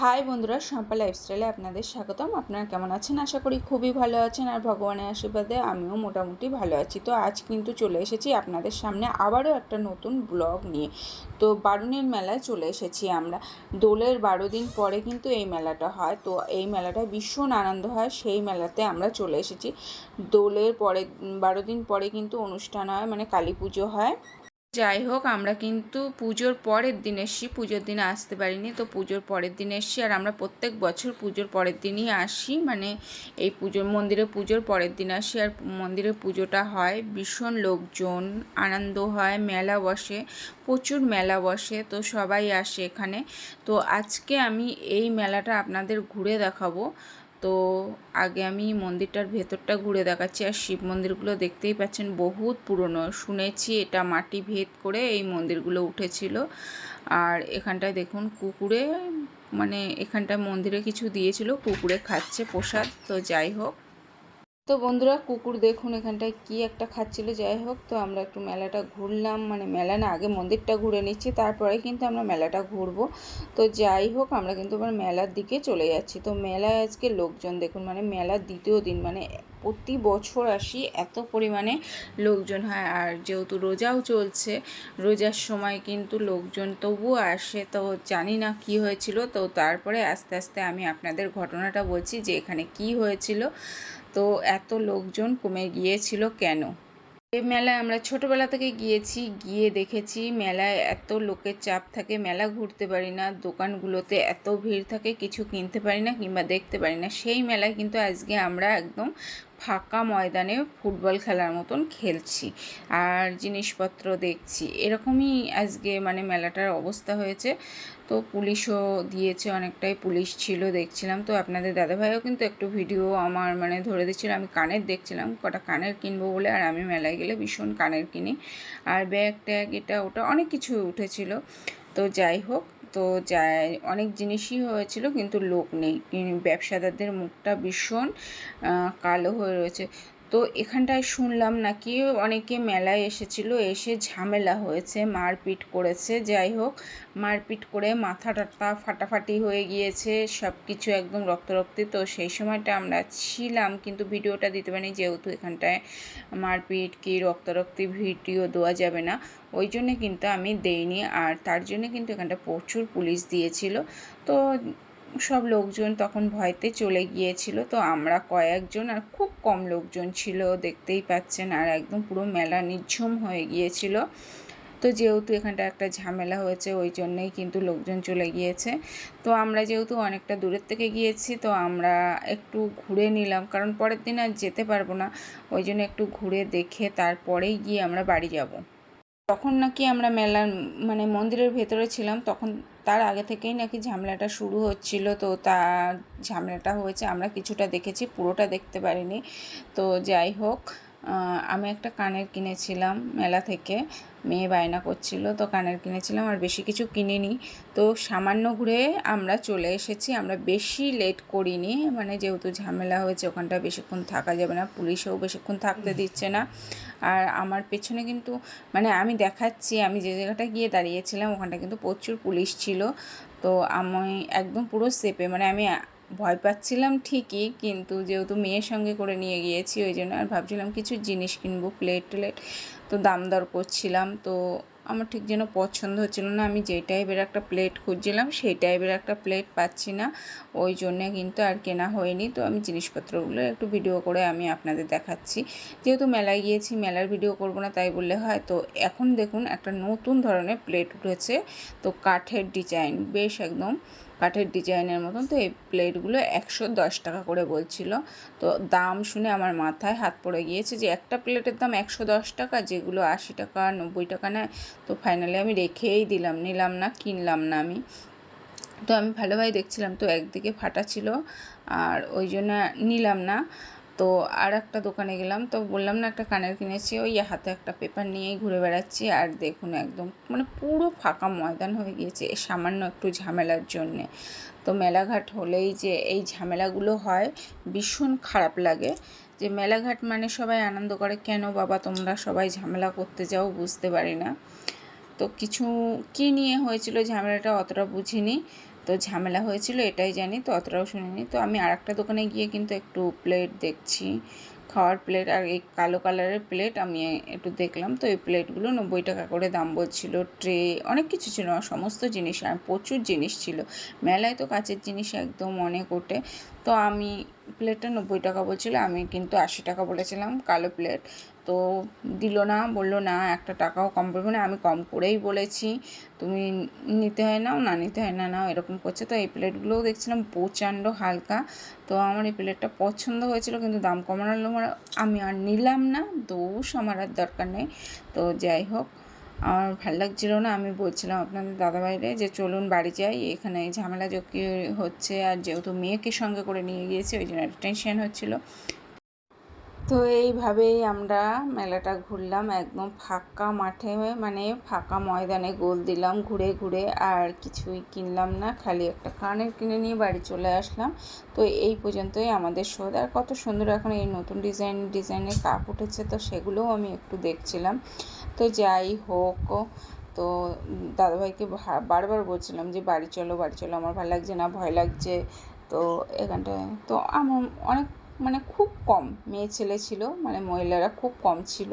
High বন্ধুরা, সম্পা লাইফস্টাইলে আপনাদের স্বাগতম। আপনারা কেমন আছেন? আশা করি খুবই ভালো আছেন আর ভগবানের আশীর্বাদে আমিও মোটামুটি ভালো আছি। তো আজ কিন্তু চলে এসেছি আপনাদের সামনে আবারও একটা নতুন ব্লগ নিয়ে। তো বারুণের মেলায় চলে এসেছি আমরা। দোলের বারো দিন পরে কিন্তু এই মেলাটা হয়। তো এই মেলাটা ভীষণ আনন্দ হয়। সেই মেলাতে আমরা চলে এসেছি। দোলের পরে বারো দিন পরে কিন্তু অনুষ্ঠান হয় মানে কালী পুজো হয়। যাই হোক, আমরা কিন্তু পুজোর পরের দিন এসছি। পুজোর দিনে আসতে পারিনি, তো পুজোর পরের দিন এসছি আর আমরা প্রত্যেক বছর পুজোর পরের দিনই আসি। মানে এই পুজোর মন্দিরে পুজোর পরের দিন আসি আর মন্দিরে পুজোটা হয়। ভীষণ লোকজন, আনন্দ হয়, মেলা বসে, প্রচুর মেলা বসে, তো সবাই আসে এখানে। তো আজকে আমি এই মেলাটা আপনাদের ঘুরে দেখাবো। তো আগে আমি মন্দিরটার ভেতরটা ঘুরে দেখাচ্ছি। আর শিব মন্দিরগুলো দেখতেই পাচ্ছেন বহুত পুরনো। শুনেছি এটা মাটি ভেদ করে এই মন্দিরগুলো উঠেছিল। আর এখানটায় দেখুন কুকুরে মানে এখানটায় মন্দিরে কিছু দিয়েছিল। কুকুরে খাচ্ছে প্রসাদ। তো যাই হোক তো বন্ধুরা কুকুর দেখুন এখানটায় কি একটা খাচ্ছিল, যাই হোক। তো আমরা একটু মেলাটা ঘুরলাম মানে মেলা না, আগে মন্দিরটা ঘুরে নিচ্ছি, তারপরে কিন্তু আমরা মেলাটা ঘুরবো। তো যাই হোক, আমরা কিন্তু আবার মেলার দিকে চলে যাচ্ছি। তো মেলায় আজকে লোকজন দেখুন মানে মেলার দ্বিতীয় দিন মানে প্রতি বছর আসি এত পরিমাণে লোকজন হয়। আর যেহেতু রোজাও চলছে, রোজার সময় কিন্তু লোকজন তবুও আসে। তো জানি না কি হয়েছিল, তো তারপরে আস্তে আস্তে আমি আপনাদের ঘটনাটা বলছি যে এখানে কি হয়েছিল। তো এত লোকজন কমে গিয়েছিল কেন? এই মেলায় আমরা ছোটোবেলা থেকে গিয়েছি, গিয়ে দেখেছি মেলায় এত লোকের চাপ থাকে, মেলা ঘুরতে পারি না, দোকানগুলোতে এত ভিড় থাকে, কিছু কিনতে পারি না কিংবা দেখতে পারি না। সেই মেলায় কিন্তু আজকে আমরা একদম ফাঁকা ময়দানে ফুটবল খেলার মতন খেলছি আর জিনিসপত্র দেখছি। এরকমই আজকে মানে মেলাটার অবস্থা হয়েছে। তো পুলিশও দিয়েছে, অনেকটাই পুলিশ ছিল, দেখছিলাম। তো আপনাদের দাদাভাইও কিন্তু একটু ভিডিও আমার মানে ধরে দিচ্ছিল, আমি কানের দেখছিলাম, কটা কানের কিনবো বলে, আর আমি মেলায় গেলে ভীষণ কানের কিনি। আর ব্যাগ ট্যাগ এটা ওটা অনেক কিছু উঠেছিল। তো যাই হোক, তো যাই, অনেক জিনিসই হয়েছিল, কিন্তু লোক নেই। ব্যবসাদারদের মুখটা ভীষণ কালো হয়ে রয়েছে। তো এখানটায় শুনলাম নাকি অনেকে মেলায় এসেছিল, এসে ঝামেলা হয়েছে, মারপিট করেছে। যাই হোক, মারপিট করে মাথা টাটা ফাটাফাটি হয়ে গিয়েছে সব কিছু একদম রক্ত রক্তি তো সেই সময়টা আমরা ছিলাম, কিন্তু ভিডিওটা দিতে পারিনি, যেহেতু এখানটায় মারপিট কি রক্তারক্তি ভিডিও দেওয়া যাবে না। ওই জন্যে কিন্তু আমি দেইনি, আর তার জন্য কিন্তু এখানটা প্রচুর পুলিশ দিয়েছিল। তো সব লোকজন তখন ভয়তে চলে গিয়েছিল। তো আমরা কয়েকজন আর খুব কম লোকজন ছিল, দেখতেই পাচ্ছেন, আর একদম পুরো মেলা নিঝুম হয়ে গিয়েছিল। তো যেহেতু এখানটা একটা ঝামেলা হয়েছে, ওই জন্যেই কিন্তু লোকজন চলে গিয়েছে। তো আমরা যেহেতু অনেকটা দূরের থেকে গিয়েছি, তো আমরা একটু ঘুরে নিলাম। কারণ পরের দিন আর যেতে পারব না, ওই জন্য একটু ঘুরে দেখে তারপরেই গিয়ে আমরা বাড়ি যাব। তখন নাকি আমরা মেলার মানে মন্দিরের ভেতরে ছিলাম তখন তার আগে থেকেই নাকি ঝামেলাটা শুরু হচ্ছিল। তো তার ঝামেলাটা হয়েছে আমরা কিছুটা দেখেছি পুরোটা দেখতে পারিনি। তো যাই হোক আমি একটা কানের কিনেছিলাম মেলা থেকে মেয়ে বায়না করছিল তো কানের কিনেছিলাম আর বেশি কিছু কিনিনি। তো সামান্য ঘুরে আমরা চলে এসেছি আমরা বেশি লেট করিনি মানে যেহেতু ঝামেলা হয়েছে ওখানটা বেশিক্ষণ থাকা যাবে না পুলিশেও বেশিক্ষণ থাকতে দিচ্ছে না। আর আমার পেছনে কিন্তু মানে আমি দেখাচ্ছি, আমি যে জায়গাটা গিয়ে দাঁড়িয়েছিলাম, ওখানটা কিন্তু প্রচুর পুলিশ ছিল। তো আমি একদম পুরো সেপে মানে আমি ভয় পাচ্ছিলাম ঠিকই, কিন্তু যেহেতু মেয়ের সঙ্গে করে নিয়ে গিয়েছি, ওই জন্য আর ভাবছিলাম কিছু জিনিস কিনবো প্লেট টেলেট তো দাম দর করছিলাম, তো আমার ঠিক যেন পছন্দ হচ্ছিল না। আমি যেই টাইপের একটা প্লেট খুঁজছিলাম, সেই টাইপের একটা প্লেট পাচ্ছি না। ওই জন্যে কিন্তু আর কেনা হয়নি। তো আমি জিনিসপত্রগুলো একটু ভিডিও করে আমি আপনাদের দেখাচ্ছি। যেহেতু মেলায় গিয়েছি, মেলার ভিডিও করব না তাই বললে হয়। তো এখন দেখুন একটা নতুন ধরনের প্লেট উঠেছে। তো কাঠের ডিজাইন বেশ একদম কাঠের ডিজাইনের মতন, তো এই প্লেটগুলো একশো দশ টাকা করে বলছিল। তো দাম শুনে আমার মাথায় হাত পড়ে গিয়েছে যে একটা প্লেটের দাম একশো দশ টাকা, যেগুলো আশি টাকা, নব্বই টাকা নেয়। তো ফাইনালি আমি রেখেই দিলাম, নিলাম না, কিনলাম না আমি। তো আমি ভালোভাবে দেখছিলাম, তো একদিকে ফাটা ছিল আর ওই জন্য নিলাম না। তো আর একটা দোকানে গেলাম, তো বললাম না একটা কানের কিনেছি, ওই হাতে একটা পেপার নিয়েই ঘুরে বেড়াচ্ছি। আর দেখুন একদম মানে পুরো ফাঁকা ময়দান হয়ে গিয়েছে সামান্য একটু ঝামেলার জন্যে। তো মেলাঘাট হলেই যে এই ঝামেলাগুলো হয়, ভীষণ খারাপ লাগে। যে মেলাঘাট মানে সবাই আনন্দ করে, কেন বাবা তোমরা সবাই ঝামেলা করতে যাও বুঝতে পারি না। তো কিছু কি নিয়ে হয়েছিল ঝামেলাটা অতটা বুঝিনি। তো ঝামেলা হয়েছিল, এটাই জানি, তো অতটাও শুনিনি। তো আমি আর একটা দোকানে গিয়ে কিন্তু একটু প্লেট দেখছি। খাওয়ার প্লেট আর এই কালো কালারের প্লেট আমি একটু দেখলাম। তো এই প্লেটগুলো নব্বই টাকা করে দাম বলছিল। ট্রে অনেক কিছু ছিল, সমস্ত জিনিস, আর প্রচুর জিনিস ছিল। মেলায় তো কাচের জিনিস একদম অনেক ওঠে। তো আমি প্লেটটা নব্বই টাকা বলছিল, আমি কিন্তু আশি টাকা বলেছিলাম, কালো প্লেট তো দিল না, বলল, না, একটা টাকাও কম পড়বে না। আমি কম করেই বলেছি, তুমি নিতে হয় নাও, না নিতে হয় না, নাও। এরকম করছে। তো এই প্লেটগুলোও দেখছিলাম প্রচণ্ড হালকা। তো আমার এই প্লেটটা পছন্দ হয়েছিল, কিন্তু দাম কমানোর আমি আর নিলাম না, দোষ আমার আর দরকার নেই। তো যাই হোক আমার ভালো লাগছিল না। আমি বলছিলাম আপনাদের দাদাভাইরে যে, চলুন বাড়ি যাই। এখানে ঝামেলা জকি হচ্ছে আর যেহেতু মেয়েকে সঙ্গে করে নিয়ে গিয়েছে, ওই জন্য টেনশন হচ্ছিল। তো এইভাবেই আমরা মেলাটা ঘুরলাম। একদম ফাঁকা মাঠে মানে ফাঁকা ময়দানে গোল দিলাম ঘুরে ঘুরে, আর কিছুই কিনলাম না। খালি একটা কানের কিনে নিয়ে বাড়ি চলে আসলাম। তো এই পর্যন্তই আমাদের শোধ। আর কত সুন্দর এখন এই নতুন ডিজাইন, ডিজাইনের কাপ উঠেছে, তো সেগুলোও আমি একটু দেখছিলাম। তো যাই হোক, তো দাদাভাইকে বারবার বলছিলাম যে, বাড়ি চলো বাড়ি চলো, আমার ভালো লাগছে না, ভয় লাগছে। তো এখানটায়, তো আমার অনেক মানে খুব কম মেয়ে ছেলে ছিল মানে মহিলারা খুব কম ছিল।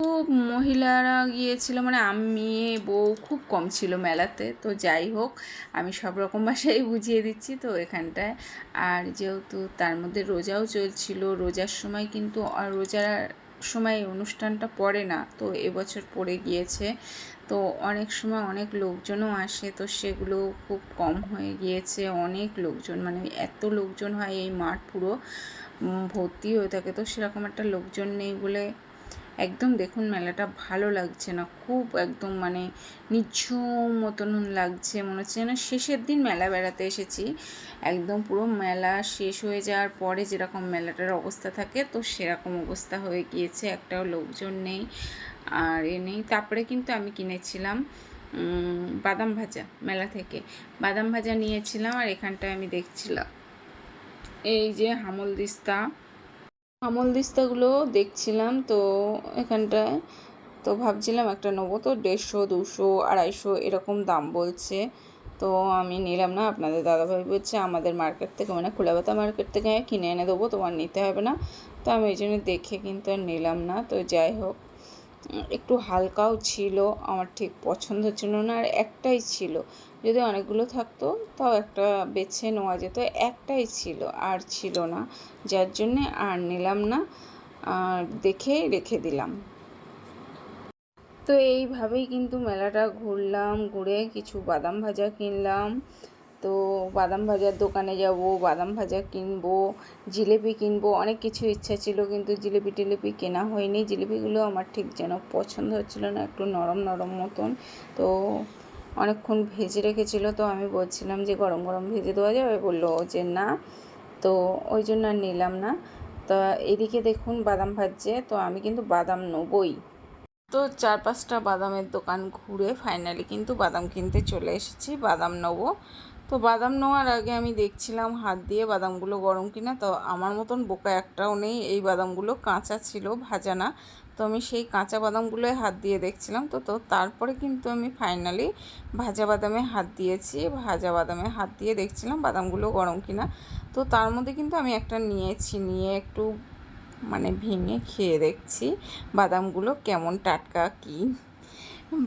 খুব মহিলারা গিয়েছিল মানে আমি, বউ খুব কম ছিল মেলাতে, তো যাই হোক, আমি সব রকম ভাষাই বুঝিয়ে দিচ্ছি তো এখানটায়। আর যেহেতু তার মধ্যে রোজাও চলছিল, রোজার সময় কিন্তু রোজার সময় অনুষ্ঠানটা পড়ে না, তো এবছর পড়ে গিয়েছে। তো অনেক সময় অনেক লোকজনও আসে, তো সেগুলো খুব কম হয়ে গিয়েছে। অনেক লোকজন মানে এত লোকজন হয় এই মাঠ পুরো ভর্তি হয়ে থাকে, তো সেরকম একটা লোকজন নেই বলে একদম দেখুন মেলাটা ভালো লাগছে না, খুব একদম মানে নিঝুম মতন লাগছে, মনে হচ্ছে যেন শেষের দিন মেলা বেড়াতে এসেছি। একদম পুরো মেলা শেষ হয়ে যাওয়ার পরে যেরকম মেলাটার অবস্থা থাকে, তো সেরকম অবস্থা হয়ে গিয়েছে, একটাও লোকজন নেই, আর এ নেই। তারপরে কিন্তু আমি কিনেছিলাম বাদাম ভাজা মেলা থেকে। বাদাম ভাজা নিয়েছিলাম আর এখানটায় আমি দেখছিলাম, এই যে হামল দিস্তা আমল দিস্তাগুলো দেখছিলাম, তো এখানটায় তো ভাবছিলাম একটা নেব। তো দেড়শো, দুশো, আড়াইশো এরকম দাম বলছে। তো আমি নিলাম না। আপনাদের দাদাভাই বলছে, আমাদের মার্কেট থেকে মানে খোলাবাতা মার্কেট থেকে কিনে এনে দেবো, তোমার নিতে হবে না। তো আমি এই জন্য দেখে কিন্তু আর নিলাম না। তো যাই হোক, একটু হালকাও ছিল, আমার ঠিক পছন্দ ছিল না, আর একটাই ছিল। যদি অনেকগুলো থাকতো, তাও একটা বেছে নেওয়া যেত। একটাই ছিল, আর ছিল না। যার জন্যে আর নিলাম না, আর দেখে রেখে দিলাম। তো এইভাবেই কিন্তু মেলাটা ঘুরলাম, ঘুরে কিছু বাদাম ভাজা কিনলাম। তো বাদাম ভাজার দোকানে যাব, বাদাম ভাজা কিনবো, জিলেপি কিনবো, অনেক কিছু ইচ্ছা ছিল কিন্তু জিলেপি টিলেপি কেনা হয়নি। জিলিপিগুলো আমার ঠিক যেন পছন্দ হচ্ছিল না, একটু নরম নরম মতন। তো অনেকক্ষণ ভেজে রেখেছিল, তো আমি বলছিলাম যে গরম গরম ভেজে দেওয়া যাবে। বলল যে না, তো ওই জন্য আর নিলাম না। তো এদিকে দেখুন বাদাম ভাজছে, তো আমি কিন্তু বাদাম নেবই। তো চার পাঁচটা বাদামের দোকান ঘুরে ফাইনালি কিন্তু বাদাম কিনতে চলে এসেছি, বাদাম নেব। তো বাদাম নেওয়ার আগে আমি দেখছিলাম হাত দিয়ে বাদামগুলো গরম কিনা, তো আমার মতন বোকা একটাও নেই। এই বাদামগুলো কাঁচা ছিল, ভাজা না। তো আমি সেই কাঁচা বাদামগুলোই হাত দিয়ে দেখছিলাম। তো তো তারপরে কিন্তু আমি ফাইনালি ভাজা বাদামে হাত দিয়েছি। ভাজা বাদামে হাত দিয়ে দেখছিলাম বাদামগুলো গরম কিনা। তো তার মধ্যে কিন্তু আমি একটা নিয়েছি, নিয়ে একটু মানে ভেঙে খেয়ে দেখছি বাদামগুলো কেমন টাটকা, কী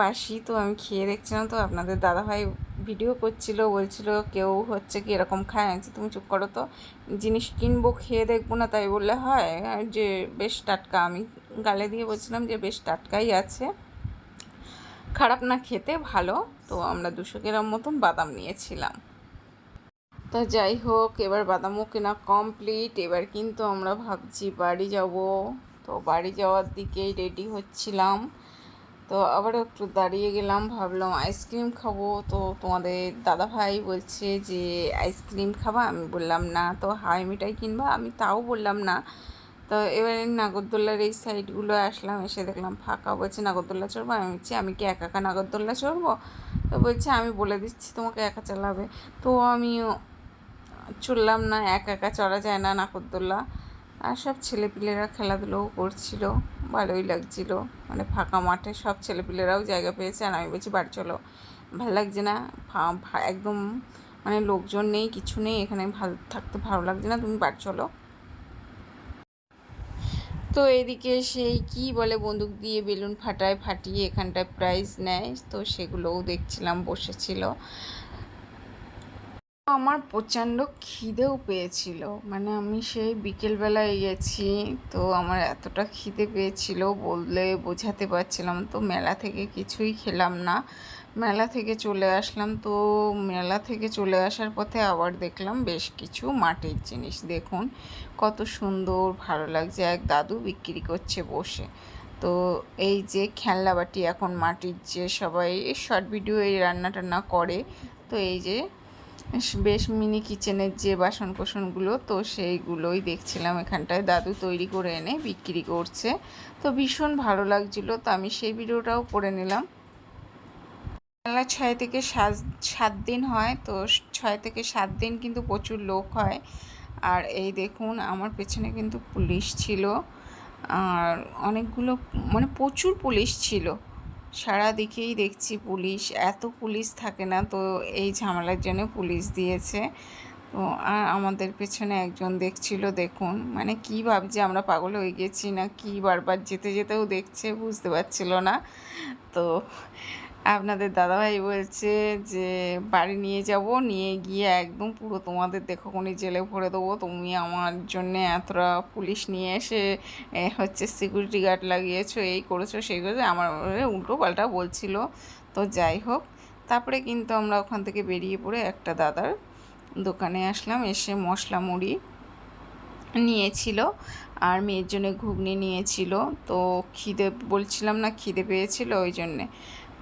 বাসি তো আমি খেয়ে দেখছিলাম তো, আপনাদের দাদাভাই ভিডিও করছিল, বলছিল কেউ হচ্ছে কি এরকম খায় আনছি তুমি চুপ করো তো, জিনিস কিনবো, খেয়ে দেখব না, তাই বললে হয়? যে বেশ টাটকা, আমি গালে দিয়ে বলছিলাম যে বেশ টাটকাই আছে। খারাপ না খেতে, ভালো। তো আমরা দুশো গ্রাম মতন বাদাম নিয়েছিলাম। তো যাই হোক, এবার বাদামও কেনা কমপ্লিট এবার কিন্তু আমরা ভাবছি বাড়ি যাব। তো বাড়ি যাওয়ার দিকেই রেডি হচ্ছিলাম। তো আবার একটু দাঁড়িয়ে গেলাম, ভাবলাম আইসক্রিম খাব। তো তোমাদের দাদা ভাই বলছে যে আইসক্রিম খাবা? আমি বললাম, না। তো হাই মিঠাই কিনবা? আমি তাও বললাম, না। তো এবারে নাগরদোল্লার এই সাইডগুলো আসলাম, এসে দেখলাম ফাঁকা। বলছে, নাগরদোল্লা চড়বো? আমি বলছি, আমি কি একা একা নাগরদোল্লা চড়বো? তো বলছে, আমি বলে দিচ্ছি তোমাকে একা চালাবে। তো আমি চললাম না, একা একা চড়া যায় না নাগরদোল্লা। আর সব ছেলেপিলেরা খেলাধুলোও করছিল, ভালোই লাগছিল। মানে ফাঁকা মাঠে সব ছেলেপিলেরাও জায়গা পেয়েছে আর আমি বলছি, বাড়ি চলো। ভালো লাগছে না একদম মানে লোকজন নেই, কিছু নেই, এখানে ভালো, থাকতে ভালো লাগছে না, তুমি বাড়ি চলো। তো এদিকে সেই কি বলে, বন্দুক দিয়ে বেলুন ফাটায়, ফাটিয়ে এখানটায় প্রাইজ নেয়, তো সেগুলোও দেখছিলাম, বসেছিল। আমার প্রচণ্ড খিদেও পেয়েছিল। মানে আমি সেই বিকেলবেলায় গেছি, তো আমার এতটা খিদে পেয়েছিল বললে বোঝাতে পারছিলাম তো মেলা থেকে কিছুই খেলাম না। মেলা থেকে চলে আসলাম, তো মেলা থেকে চলে আসার পথে আবার দেখলাম বেশ কিছু মাটির জিনিস। দেখুন কত সুন্দর, ভালো লাগছে, এক দাদু বিক্রি করছে বসে। তো এই যে খেলনা বাটি এখন মাটির যে সবাই শর্ট ভিডিও এই রান্না টান্না করে, তো এই যে বেশ মিনি কিচেনের যে বাসন কোসনগুলো তো সেইগুলোই দেখছিলাম এখানটায়। দাদু তৈরি করে এনে বিক্রি করছে। তো ভীষণ ভালো লাগছিল, তো আমি সেই ভিডিওটাও করে নিলাম। মেলা ছয় থেকে সাত সাত দিন হয়, তো ছয় থেকে সাত দিন কিন্তু প্রচুর লোক হয়। আর এই দেখুন, আমার পেছনে কিন্তু পুলিশ ছিল। আর অনেকগুলো মানে প্রচুর পুলিশ ছিল। সারা দিকেই দেখছি পুলিশ। এত পুলিশ থাকে না তো এই ঝামেলার জন্য পুলিশ দিয়েছে। তো আর আমাদের পেছনে একজন দেখছিল, দেখুন। মানে কি ভাবছে, আমরা পাগল হয়ে গেছি না কি বারবার যেতে, যেতেও দেখছে, বুঝতে পারছিল না। তো আপনাদের দাদাভাই বলছে যে, বাড়ি নিয়ে যাব, নিয়ে গিয়ে একদম পুরো তোমাদের দেখো কোনি জেলে ভরে দেবো। তুমি আমার জন্য এতটা পুলিশ নিয়ে এসে হচ্ছে সিকিউরিটি গার্ড লাগিয়েছো, এই করেছ, সেই করেছ। আমার উল্টো পাল্টা বলছিল। তো যাই হোক, তারপরে কিন্তু আমরা ওখান থেকে বেরিয়ে পড়ে একটা দাদার দোকানে আসলাম। এসে মশলা মুড়ি নিয়েছিল আর মেয়ের জন্য ঘুগনি নিয়েছিল। তো খিদে, বলছিলাম না খিদে পেয়েছিল, ওই জন্যে।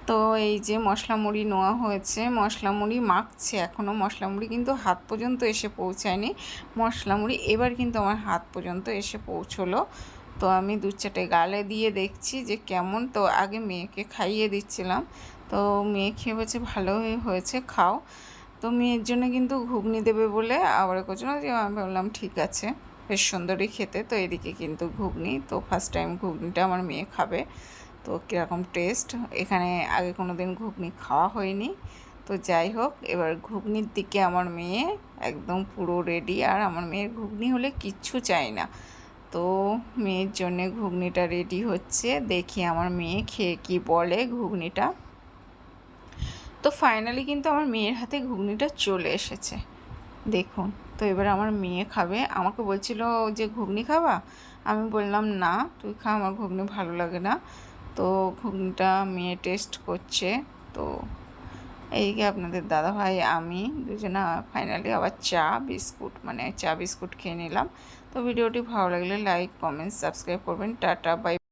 তো এই যে মশলা মুড়ি নেওয়া হয়েছে মশলা মুড়ি মাখছে এখনও মশলা মুড়ি কিন্তু হাত পর্যন্ত এসে পৌঁছায়নি। মশলা মুড়ি এবার কিন্তু আমার হাত পর্যন্ত এসে পৌঁছলো। তো আমি দু চারটে গালে দিয়ে দেখছি যে কেমন। তো আগে মেয়েকে খাইয়ে দিচ্ছিলাম। তো মেয়ে খেয়ে বলছে, ভালো হয়েছে, খাও। তো মেয়ের জন্য কিন্তু ঘুগনি দেবে বলে আবার করছিল যে, আমি বললাম, ঠিক আছে। বেশ সুন্দরই খেতে। তো এদিকে কিন্তু ঘুগনি। তো ফার্স্ট টাইম ঘুগনিটা আমার মেয়ে খাবে। তো কীরকম টেস্ট? এখানে আগে কোনো দিন ঘুগনি খাওয়া হয়নি। তো যাই হোক, এবার ঘুগনির দিকে আমার মেয়ে একদম পুরো রেডি আর আমার মেয়ের ঘুগনি হলে কিচ্ছু চাই না। তো মেয়ের জন্যে ঘুগনিটা রেডি হচ্ছে। দেখি আমার মেয়ে খেয়ে কি বলে ঘুগনিটা। তো ফাইনালি কিন্তু আমার মেয়ের হাতে ঘুগনিটা চলে এসেছে। দেখুন, তো এবার আমার মেয়ে খাবে। আমাকে বলছিল যে, ঘুগনি খাবা? আমি বললাম, না, তুই খা, আমার ঘুগনি ভালো লাগে না। তো ঘুগনিটা মেয়ে টেস্ট করছে। তো এইদিকে আপনাদের দাদা ভাই আমি দুজনা ফাইনালি আবার চা, বিস্কুট মানে চা, বিস্কুট খেয়ে নিলাম। তো ভিডিওটি ভালো লাগলে লাইক কমেন্ট সাবস্ক্রাইব করবেন। Tata bye